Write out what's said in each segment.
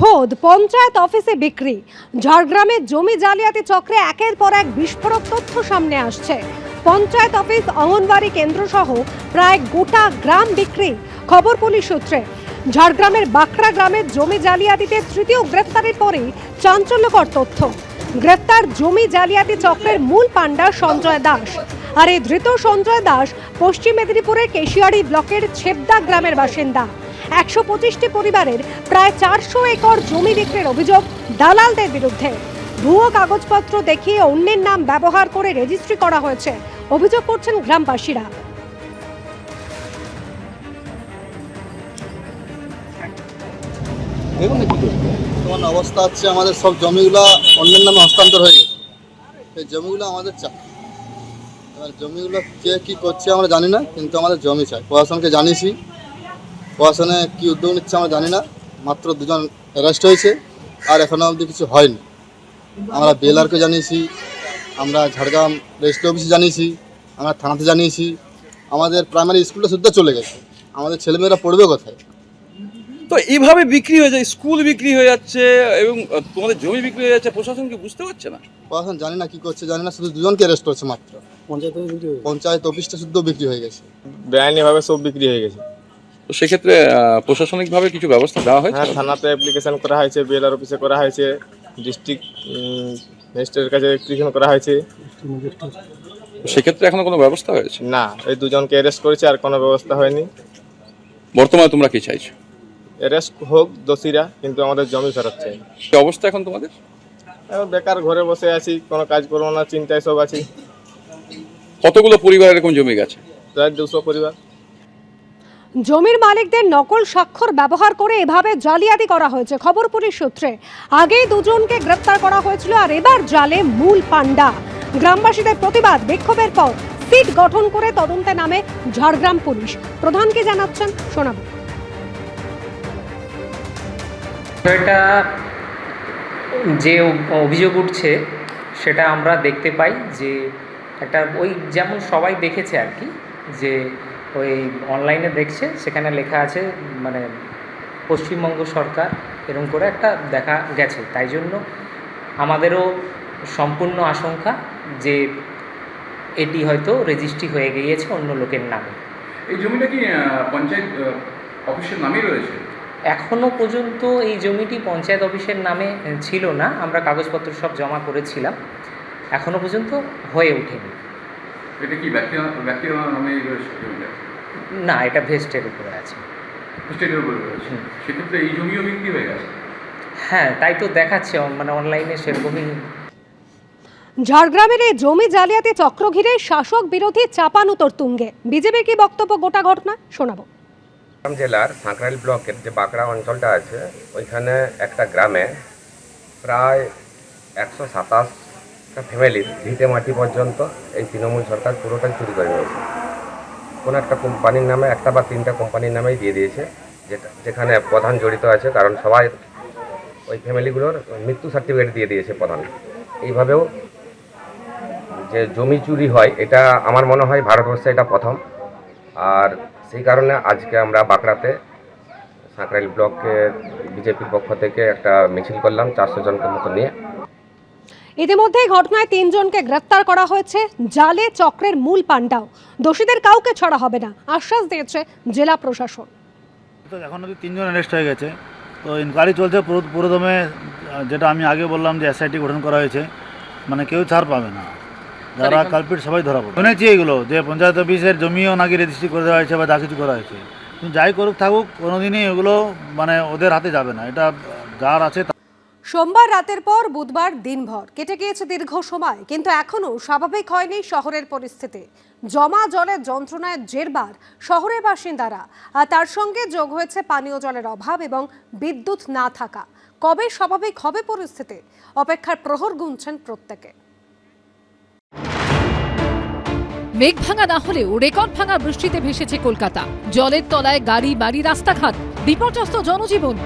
খোদ পঞ্চায়েত অফিসে বিক্রি। ঝাড়গ্রামের জমি জালিয়াতি চক্রে একের পর এক বিস্ফোরক তথ্য সামনে আসছে। পঞ্চায়েত অফিস অঙ্গনবাড়ি কেন্দ্র সহ প্রায় গোটা গ্রাম বিক্রি, খবর পুলিশ সূত্রে। ঝাড়গ্রামের বাঁকড়া গ্রামের জমি জালিয়াতিতে তৃতীয় গ্রেফতারের পরেই চাঞ্চল্যকর তথ্য। গ্রেফতার জমি জালিয়াতি চক্রের মূল পাণ্ডা সঞ্জয় দাস। আর এই ধৃত সঞ্জয় দাস পশ্চিম মেদিনীপুরের কেশিয়াড়ি ব্লকের ছেবদা গ্রামের বাসিন্দা। একশো পঁচিশটি পরিবারের প্রায় চারশো একর জমি বিক্রির অভিযোগ দালালদের বিরুদ্ধে। ভুয়ো কাগজপত্র দেখিয়ে অন্যের নাম ব্যবহার করে রেজিস্ট্রি করা হয়েছে, অভিযোগ করছেন গ্রামবাসীরা। বর্তমান অবস্থা হচ্ছে আমাদের সব জমিগুলো অন্যের নামে হস্তান্তর হয়ে গেছে। সেই জমিগুলো আমাদের চাই এবার জমিগুলো কে কী করছে আমরা জানি না, কিন্তু আমাদের জমি চাই। প্রশাসনকে জানিয়েছি। প্রশাসনে কী উদ্যোগ নিচ্ছে আমরা জানি না। মাত্র দুজন অ্যারেস্ট হয়েছে আর এখনও অবধি কিছু হয়নি। আমরা বেলারকে জানিয়েছি আমরা ঝাড়গ্রাম রেজিস্ট্রি অফিসে জানিয়েছি আমরা থানাতে জানিয়েছি। আমাদের প্রাইমারি স্কুলটা শুদ্ধ চলে গেছে। আমাদের ছেলেমেয়েরা পড়বে কোথায়? তো এইভাবে বিক্রি হয়ে যায় স্কুল বিক্রি হয়ে যাচ্ছে এবং তোমাদের জমি বিক্রি হয়ে যাচ্ছে প্রশাসন কি বুঝতে পারছে না? প্রশাসন জানি না কি করছে জানি না শুধু দুজনকে অ্যারেস্ট করছে মাত্র। পঞ্চায়েত পঞ্চায়েত অফিসটা শুদ্ধ বিক্রি হয়ে গেছে। বেআইনিভাবে সব বিক্রি হয়ে গেছে। তো সেক্ষেত্রে প্রশাসনিকভাবে কিছু ব্যবস্থা দেওয়া হয়েছে? হ্যাঁ থানাতে অ্যাপ্লিকেশন করা হয়েছে বিএলআর অফিসে করা হয়েছে ডিস্ট্রিক্ট ম্যাজিস্ট্রেটের কাছে অ্যাপ্লিকেশন করা হয়েছে। সেক্ষেত্রে এখনও কোনো ব্যবস্থা হয়েছে? না এই দুজনকে অ্যারেস্ট করেছে আর কোনো ব্যবস্থা হয়নি। বর্তমানে তোমরা কি চাইছো? অ্যারেস্ট হোক দোষীরা কিন্তু আমাদের জমি ফেরত চাই। কি অবস্থা এখন তোমাদের? এখন বেকার ঘরে বসে আছি কোনো কাজ করব না চিন্তায় সব আছি। কতগুলো পরিবার এরকম জমি গেছে? প্রায় দুশো পরিবার। জমির মালিকদের নকল স্বাক্ষর ব্যবহার করে এভাবে জালিয়াতি করা হয়েছে, খবর পুলিশ সূত্রে। আগেই দুজনকে গ্রেপ্তার করা হয়েছিল আর এবার জালে মূল পাণ্ডা। গ্রামবাসীদের প্রতিবাদ, বিক্ষোভের পর সিট গঠন করে তদন্তে নামে ঝাড়গ্রাম পুলিশ। প্রধানকে জানাচ্ছেন শোনাবো এটা যে অভিযোগ উঠছে, সেটা আমরা দেখতে পাই যে একটা ওই যেমন সবাই দেখেছে আর কি, যে ওই অনলাইনে দেখছে সেখানে লেখা আছে মানে পশ্চিমবঙ্গ সরকার এরকম করে একটা দেখা গেছে। তাই জন্য আমাদেরও সম্পূর্ণ আশঙ্কা যে এটি হয়তো রেজিস্ট্রি হয়ে গিয়েছে অন্য লোকের নামে। এই জমিটা কি পঞ্চায়েত অফিসের নামেই রয়েছে? এখনও পর্যন্ত এই জমিটি পঞ্চায়েত অফিসের নামে ছিল না আমরা কাগজপত্র সব জমা করেছিলাম। এখনও পর্যন্ত হয়ে ওঠেনি। এটা কি ব্যক্তি ব্যক্তির নামেই রয়েছে জমিটা? না এটা ভেস্টের উপরে আছে। স্টেটের উপরে রয়েছে। সেক্ষেত্রে এই জমিও বিক্রি হয়ে গেছে? হ্যাঁ তাই তো দেখাচ্ছে মানে অনলাইনে সেরকমই। ঝাড়গ্রামের এই জমি জালিয়াতি চক্র ঘিরে শাসক বিরোধী চাপানুতর তুঙ্গে। বিজেপির কি বক্তব্য? গোটা ঘটনা শোনাবো। জেলার সাঁকরাইল ব্লকের যে বাঁকড়া অঞ্চলটা আছে ওইখানে একটা গ্রামে প্রায় একশো সাতাশটা ফ্যামিলির ভিটে মাটি পর্যন্ত এই তৃণমূল সরকার পুরোটাই চুরি করে নিয়েছে কোনো একটা কোম্পানির নামে, একটা বা তিনটা কোম্পানির নামেই দিয়ে দিয়েছে, যেটা, যেখানে প্রধান জড়িত আছে, কারণ সবাই ওই ফ্যামিলিগুলোর মৃত্যু সার্টিফিকেট দিয়ে দিয়েছে প্রধান। এইভাবেও যে জমি চুরি হয়, এটা আমার মনে হয় ভারতবর্ষে এটা প্রথম। আর সেই কারণে আজকে আমরা বাঁকড়াতে সাঁকরাইল ব্লকের বিজেপির পক্ষ থেকে একটা মিছিল করলাম, চারশো জনকে মতো নিয়ে। ইতিমধ্যে ঘটনায় তিনজনকে গ্রেফতার করা হয়েছে। জালে চক্রের মূল পাণ্ডাও। দোষীদের কাউকে ছড়া হবে না আশ্বাস দিয়েছে জেলা প্রশাসন। তো এখন অব্দি তিনজন অ্যারেস্ট হয়ে গেছে। তো ইনকোয়ারি চলছে পুরো পুরোদমে যেটা আমি আগে বললাম যে এসআইটি গঠন করা হয়েছে মানে কেউ ছাড় পাবে না। যারা কালপিট সবাই ধরা পড়বে। শুনেছি এগুলো যে পঞ্চায়েত অফিসের জমিও নাকি রেজিস্ট্রি করে দেওয়া হয়েছে বা যা কিছু করা হয়েছে। যাই করুক থাকুক কোনোদিনই এগুলো মানে ওদের হাতে যাবে না। এটা যার আছে সোমবার রাতের পর বুধবার দিনভর কেটে গিয়েছে দীর্ঘ সময়, কিন্তু এখনও স্বাভাবিক হয়নি শহরের পরিস্থিতি। জমা জলের যন্ত্রণায় জেরবার শহরের বাসিন্দারা, আর তার সঙ্গে যোগ হয়েছে পানীয় জলের অভাব এবং বিদ্যুৎ না থাকা। কবে স্বাভাবিক হবে পরিস্থিতি? অপেক্ষার প্রহর গুনছেন প্রত্যেকে। মেঘ ভাঙা না হলেও রেকর্ড ভাঙা বৃষ্টিতে ভেসেছে কলকাতা। জলের তলায় গাড়ি, বাড়ি, রাস্তাঘাট, বিপর্যস্ত জনজীবন।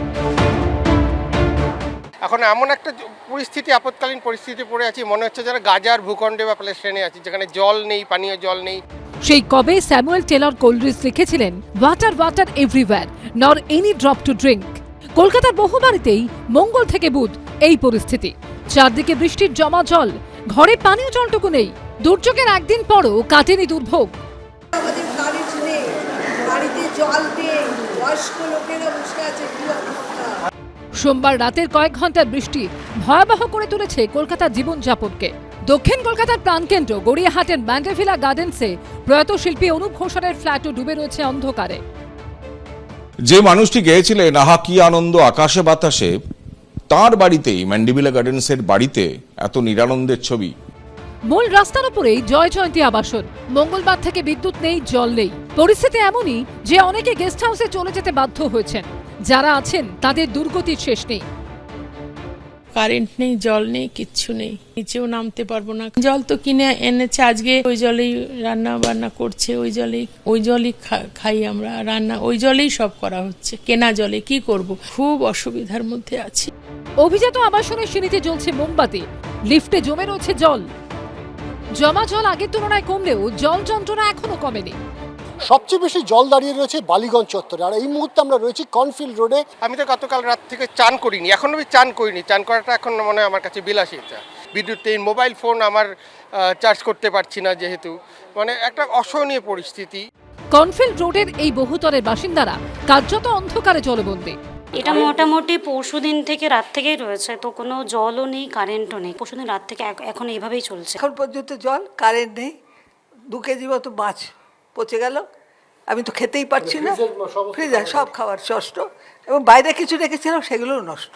এখন এমন একটা পরিস্থিতি আপৎকালীন পরিস্থিতি পড়ে আছি মনে হচ্ছে যারা গাজার ভূখণ্ডে বা প্লেস্টেনে আছি যেখানে জল নেই পানীয় জল নেই। সেই কবে স্যামুয়েল টেলর কোলরিস লিখেছিলেন water water everywhere nor any drop to drink কলকাতার বহু বাড়িতেই মঙ্গল থেকে বুধ এই পরিস্থিতি। চারদিকে বৃষ্টির জমা জল ঘরে পানীয় জলটুকু নেই দুর্যোগের একদিন পরও কাটেনি দুর্ভোগ। আমাদের কারেন্ট নেই বাড়িতে জল নেই বয়স্ক লোকেরা বসে আছে সোমবার রাতের কয়েক ঘণ্টার বৃষ্টি ভয়াবহ করে তুলেছে কলকাতার জীবনযাপনকে দক্ষিণ কলকাতার প্রাণকেন্দ্র গড়িয়াহাটের ম্যান্ডেভিলা গার্ডেন্সে প্রয়াত শিল্পী অনুপ ঘোষালের ফ্ল্যাটও ডুবে রয়েছে অন্ধকারে। যে মানুষটি গেয়েছিলেন আহা কি আনন্দ আকাশে বাতাসে তার বাড়িতেই ম্যান্ডিবিলা গার্ডেন্সের বাড়িতে এত নিরানন্দের ছবি। মূল রাস্তার উপরেই জয় জয়ন্তী আবাসন। মঙ্গলবার থেকে বিদ্যুৎ নেই জল নেই। পরিস্থিতি এমনই যে অনেকে গেস্ট হাউসে চলে যেতে বাধ্য হয়েছেন। যারা আছেন তাদের দুর্গতির শেষ নেই। কারেন্ট নেই জল নেই কিচ্ছু নেই। নিচেও নামতে পারব না। জল তো কিনে এনেছে আজকে ওই জলেই রান্না বান্না করছে ওই জলেই ওই জলই খাই আমরা। রান্না ওই জলেই সব করা হচ্ছে। কেনা জলে কি করব? খুব অসুবিধার মধ্যে আছি। অভিজাত আবাসনের সিঁড়িতে জ্বলছে মোমবাতি। লিফটে জমে রয়েছে জল। জমা জল আগের তুলনায় কমলেও জল যন্ত্রণা এখনও কমেনি। সবচেয়ে বেশি জল দাঁড়িয়ে রয়েছে বালিগঞ্জ চত্বরে। আর এই মুহূর্তে আমরা রয়েছি কনফিল্ড রোডে। আমি তো গতকাল রাত থেকে চান করিনি এখন আমি চান করিনি। চান করাটা এখন মনে হয় আমার কাছে বিলাসিতা। বিদ্যুৎ নেই মোবাইল ফোন আমার চার্জ করতে পারছি না যেহেতু। মানে একটা অসহনীয় পরিস্থিতি। কনফিল্ড রোডের এই বহুতলের বাসিন্দারা কার্যত অন্ধকারে জলবন্দী। এটা মোটামুটি পরশুদিন থেকে রাত থেকেই রয়েছে তো কোনো জলও নেই কারেন্টও নেই। পরশুদিন রাত থেকে এখন এইভাবেই চলছে। এখন পর্যন্ত জল কারেন্ট নেই। দু কেজি মতো মাছ। পচে গেল। আমি তো খেতেই পারছি না। ফ্রিজার সব খাবার নষ্ট এবং বাইরে কিছু রেখেছিলাম সেগুলোও নষ্ট।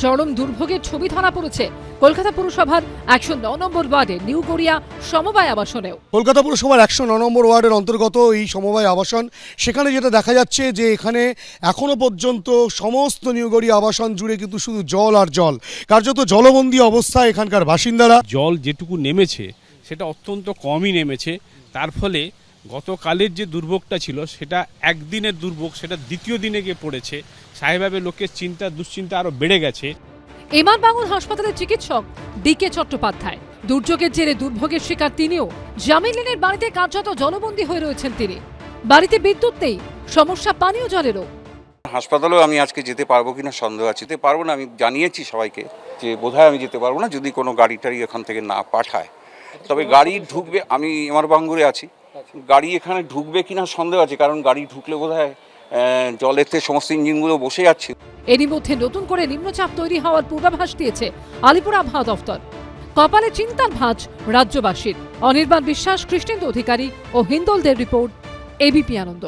চরম দুর্ভোগের ছবি ধরা পড়েছে কলকাতা পুরসভার একশো ন নম্বর ওয়ার্ডে নিউ গড়িয়া সমবায় আবাসনেও। কলকাতা পুরসভার একশো ন নম্বর ওয়ার্ডের অন্তর্গত এই সমবায় আবাসন সেখানে যেটা দেখা যাচ্ছে যে এখানে এখনও পর্যন্ত সমস্ত নিউগড়ি আবাসন জুড়ে কিন্তু শুধু জল আর জল। কার্যত জলবন্দী অবস্থা এখানকার বাসিন্দারা। জল যেটুকু নেমেছে সেটা অত্যন্ত কমই নেমেছে। তার ফলে গতকালের যে দুর্ভোগটা ছিল সেটা একদিনের দুর্ভোগ সেটা দ্বিতীয় দিনে গিয়ে পড়েছে। স্বাভাবিকভাবে লোকের চিন্তা দুশ্চিন্তা আরও বেড়ে গেছে। এমআর বাঙুর হাসপাতালের চিকিৎসক ডিকে চট্টোপাধ্যায়। দুর্যোগের জেরে দুর্ভোগের শিকার তিনিও। জামিলিনের বাড়িতে কার্যত জলবন্দী হয়ে রয়েছেন তিনি। বাড়িতে বিদ্যুৎ নেই সমস্যা পানীয় জলেরও। হাসপাতালেও আমি আজকে যেতে পারব কিনা সন্দেহ আছে। যেতে পারব না আমি জানিয়েছি সবাইকে যে বোধহয় আমি যেতে পারব না যদি কোনো গাড়ি টাড়ি এখান থেকে না পাঠায়। তবে গাড়ি ঢুকবে আমি আমার বাঙ্গুরে আছি। গাড়ি এখানে ঢুকবে কিনা সন্দেহ আছে কারণ গাড়ি ঢুকলে বোধহয় আহ, জলেতে সমস্ত ইঞ্জিনগুলো বসে যাচ্ছে। এরই মধ্যে নতুন করে নিম্নচাপ তৈরি হওয়ার পূর্বাভাস দিয়েছে আলিপুর আবহাওয়া দফতর। কপালে চিন্তার ভাঁজ রাজ্যবাসীর। অনির্বাণ বিশ্বাস কৃষ্ণেন্দু অধিকারী ও হিন্দলদের রিপোর্ট এবিপি আনন্দ।